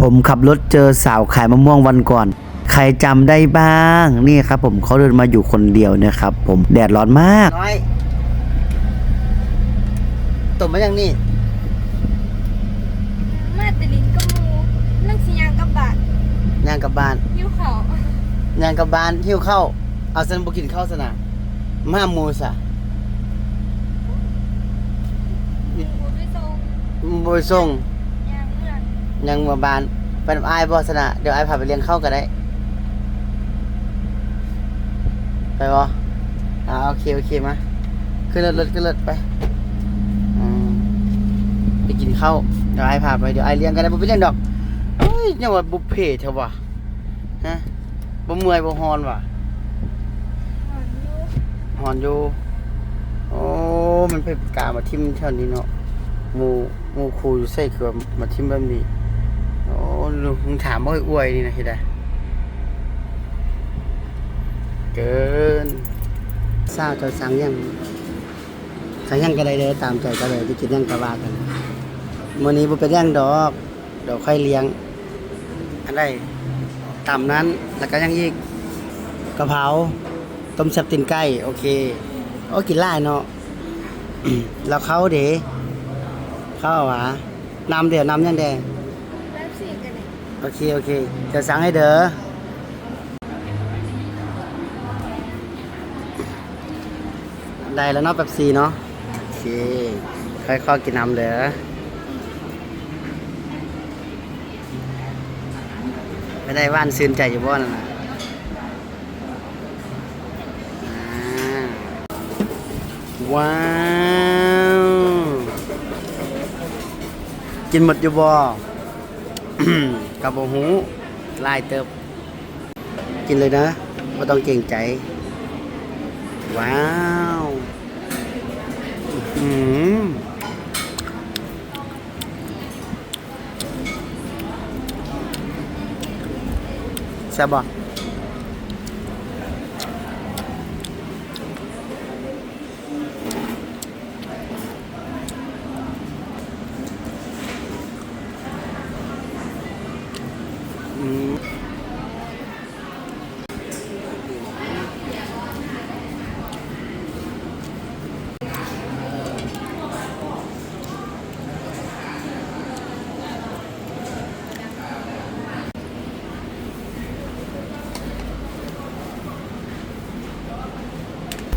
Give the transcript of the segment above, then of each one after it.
ผมขับรถเจอสาวขายมะม่วงวันก่อน ใครจำได้บ้างนี่ครับ ผมเขาเดินมาอยู่คนเดียวเนะครับ ผมแดดร้อนมากน้อยตบมาอย่างนี้มาแตลินกับหมูเรื่องสิยางกับบาทย่างกลับบ้านยิ้วเขาย่างกลับบ้านหิวข้าวเอาสันบุกินข้าวสนะมาหมูสะหมูไปส่งบยส่งยางเมื่อน ยังมาบานไปนำอายบอสนะเดี๋ยวอายพาไปเลี้ยงข้าวก็ได้ ไปบออ่าโอเค โอเคมาขึ้นรถรถขึ้นรถไปอืมไปกินข้าวเดี๋ยวไอายพาไปเดี๋ยวไอายเลี้ยงกันได้บ่ไปเลี้ยงดอกเฮ้ยยังว่าบุเฟ่เถอะวะฮะบ่เมื่อยบ่ฮอนวะหอนอยู่ฮอนอยู่โอ้มันไปกามาทิมแถวนี้เนาะหมู่หมู่ครูอยู่ใส่คือมาทิมแบบนี้ ลุงถามบ่ให้อวยนี่นะเฮ็ดได้เกินทราบจะสั่งยังสั่งยังก็ได้เด้อตามใจก็เลยที่กินยังก็ว่ากันมื้อนี้บ่เป็นยังดอกเดี๋ยวค่อยเลี้ยงอันใดตามนั้นแล้วก็ยังอีกกะเพราต้มแซ่บตีนไก่โอเคโอ้กินหลาเนาะแล้วเขาเด๋เข้าวหวาน้ำเดี๋ยวน้ำยังแดง แล้วสิกันเลย โอเค โอเค จะสั่งให้เด้อได้แล้วเนาะแบบซีเนาะโอเค ค่อยๆกินน้ำเด้อไม่ได้ว่านซื่นใจอยู่บ่นั่นนะว้าว กินหมดอยู่บ่ กับบ่หูลายเติบ กินเลยนะไม่ต้องเกรงใจ ว้าวอืมแซ่บบ่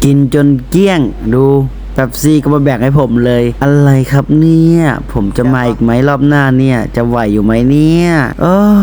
กินจนเกลี้ยงดูแบบซีก็มาแบ่งให้ผมเลย อะไรครับเนี่ย ผมจะมาอีกไหมรอบหน้าเนี่ย จะไหวอยู่ไหมเนี่ยเออ